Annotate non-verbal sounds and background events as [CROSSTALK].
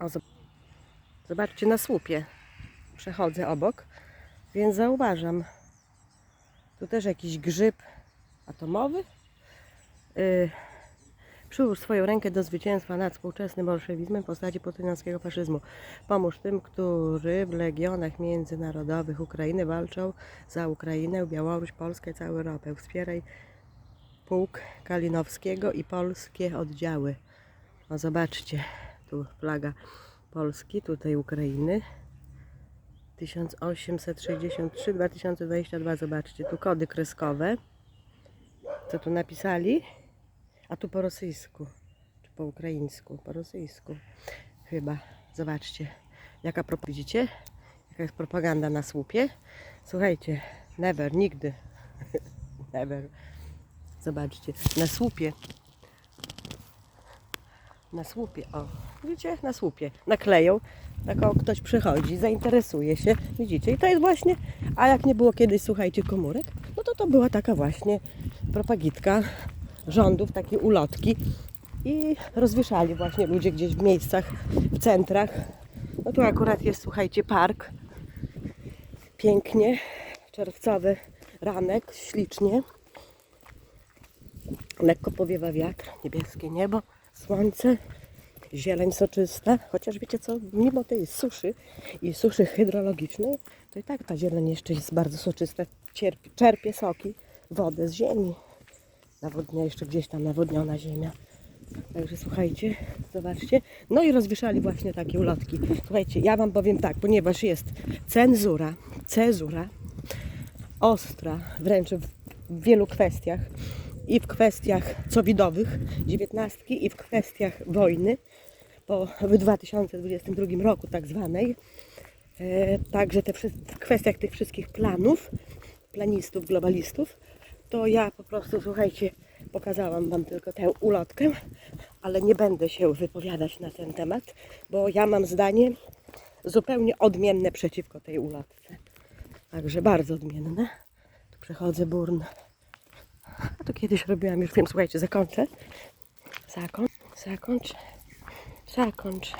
O, zob- zobaczcie na słupie. Przechodzę obok, więc zauważam. Tu też jakiś grzyb atomowy. Yy, Przyłóż swoją rękę do zwycięstwa nad współczesnym bolszewizmem w postaci putinowskiego faszyzmu. Pomóż tym, którzy w legionach międzynarodowych Ukrainy walczą za Ukrainę, Białoruś, Polskę, całą Europę. Wspieraj pułk Kalinowskiego i polskie oddziały. O, zobaczcie, tu flaga Polski, tutaj Ukrainy. 1863-2022, zobaczcie, tu kody kreskowe. Co tu napisali? A tu po rosyjsku, czy po ukraińsku, po rosyjsku chyba. Zobaczcie, jaka widzicie? Jaka jest propaganda na słupie. Słuchajcie, never, nigdy. [LAUGHS] never. Zobaczcie, na słupie. Na słupie, o. Widzicie? Na słupie. Nakleją. Tak o, ktoś przychodzi, zainteresuje się. Widzicie? I to jest właśnie, a jak nie było kiedyś, słuchajcie, komórek, no to to była taka właśnie propagitka rządów, takie ulotki. I rozwieszali właśnie ludzie gdzieś w miejscach, w centrach. No tu akurat jest, słuchajcie, park. Pięknie. Czerwcowy ranek, ślicznie. Lekko powiewa wiatr, niebieskie niebo, słońce, zieleń soczysta. Chociaż wiecie co, mimo tej suszy i suszy hydrologicznej, to i tak ta zieleń jeszcze jest bardzo soczysta. Cierpie, czerpie soki, wodę z ziemi. Nawodnia jeszcze gdzieś tam nawodniona ziemia. Także słuchajcie, zobaczcie. No i rozwieszali właśnie takie ulotki. Słuchajcie, ja Wam powiem tak, ponieważ jest cenzura, cezura, ostra, wręcz w wielu kwestiach. I w kwestiach covidowych, dziewiętnastki, i w kwestiach wojny, po, w 2022 roku tak zwanej. E, także te, w kwestiach tych wszystkich planów, planistów, globalistów, to ja po prostu, słuchajcie, pokazałam Wam tylko tę ulotkę, ale nie będę się wypowiadać na ten temat, bo ja mam zdanie zupełnie odmienne przeciwko tej ulotce. Także bardzo odmienne. Tu przechodzę burn. To kiedyś robiłam już film, słuchajcie, zakończę. Zakończ, zakończ, zakończ.